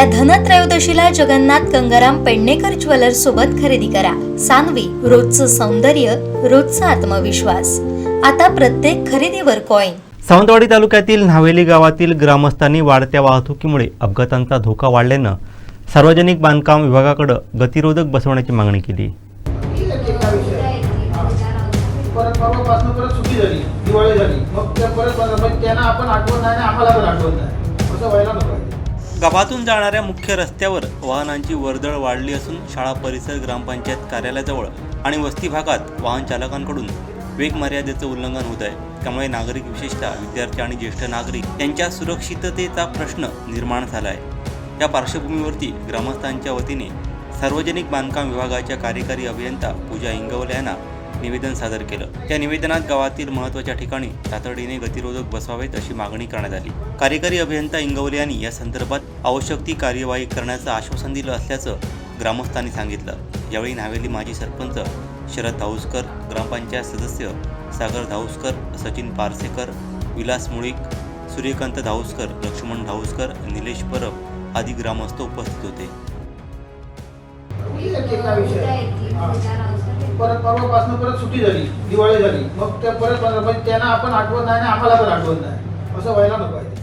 या धनत्रयोदशीला जगन्नाथ गंगाराम पेडणेकर ज्वेलर्स सोबत खरेदी करा. सानवी रोजचं सौंदर्य रोजचा आत्मविश्वास. आता प्रत्येक खरेदीवर कॉईन सावंतवाडी तालुक्यातील न्हावेली गावातील ग्रामस्थांनी वाढत्या वाहतुकीमुळे अपघातांचा धोका वाढल्यानं सार्वजनिक बांधकाम विभागाकडे गतिरोधक बसवण्याची मागणी केली. झाली दिवाळी झाली. मग त्या परत त्यांना आपण आठवण नाही आणि आम्हाला पण आठवण नाही. असं व्हायला नको. गावातून जाणाऱ्या मुख्य रस्त्यावर वाहनांची वर्दळ वाढली असून शाळा परिसर ग्रामपंचायत कार्यालयाजवळ आणि वस्ती भागात वाहन चालकांकडून वेग मर्यादेचं उल्लंघन होत आहे. त्यामुळे नागरिक विशेषतः विद्यार्थी आणि ज्येष्ठ नागरिक यांच्या सुरक्षिततेचा प्रश्न निर्माण झाला आहे या पार्श्वभूमीवरती ग्रामस्थांच्या वतीने सार्वजनिक बांधकाम विभागाच्या कार्यकारी अभियंता पूजा इंगवले यांना निवेदन सादर केलं. त्या निवेदनात गावातील महत्त्वाच्या ठिकाणी तातडीने गतिरोधक बसवावेत अशी मागणी करण्यात आली. कार्यकारी अभियंता इंगवले यांनी या संदर्भात आवश्यक ती कार्यवाही करण्याचं आश्वासन दिलं असल्याचं ग्रामस्थांनी सांगितलं. यावेळी नावेली माजी सरपंच शरद धाऊसकर ग्रामपंचायत सदस्य सागर धाऊसकर सचिन पारसेकर विलास मुळीक सूर्यकांत धाऊसकर लक्ष्मण धाऊसकर निलेश परब आदी ग्रामस्थ उपस्थित होते. परत परवापासून परत सुट्टी झाली दिवाळी झाली. मग त्या परत म्हणजे त्यांना आपण आठवत नाही आणि आम्हाला पण आठवत नाही. असं व्हायला नको आहे.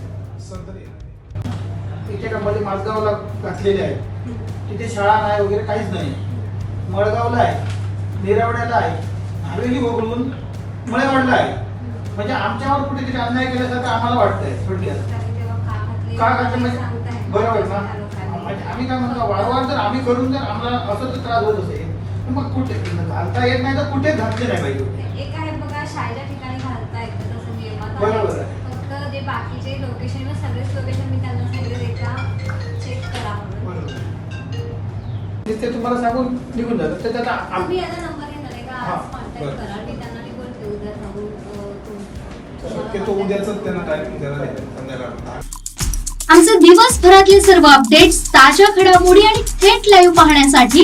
इथे का मध्ये माझगावला घातलेले आहे. तिथे शाळा नाही वगैरे काहीच नाही. मळगावला आहे निरावड्याला आहे हवेली वगळून मळेवाडला आहे. म्हणजे आमच्यावर कुठेतरी अन्याय केल्यासारखं आम्हाला वाटतंय थोडक्यात का घातलं म्हणजे बरोबर ना? म्हणजे आम्ही काय म्हणतो वारंवार जर आम्ही करून जर आम्हाला असं त्रास होत असेल. मग कुठे घालता? येत नाही तर कुठे घातले नाही पाहिजे एक आहे बघा शाळेच्या ठिकाणी घालता येतं तसं नियमात बरोबर आहे. फक्त जे बाकीचे लोकेशन सगळेच लोकेशन मी त्यांना सांगितलं एकदा चेक करा म्हणून. ते तुम्हाला सांगून निघून जातात तर त्याचा आम- तुम्ही याचा नंबर घेणार आहे का? हा, आज कॉन्टॅक्ट. करा. मी त्यांना निघून ठेवू शक्यतो उद्याच त्यांना टायमिंग आहे संध्याकाळ. आमचे दिवसभरातले सर्व अपडेट्स ताज्या घडामोडी आणि थेट लाईव्ह पाहण्यासाठी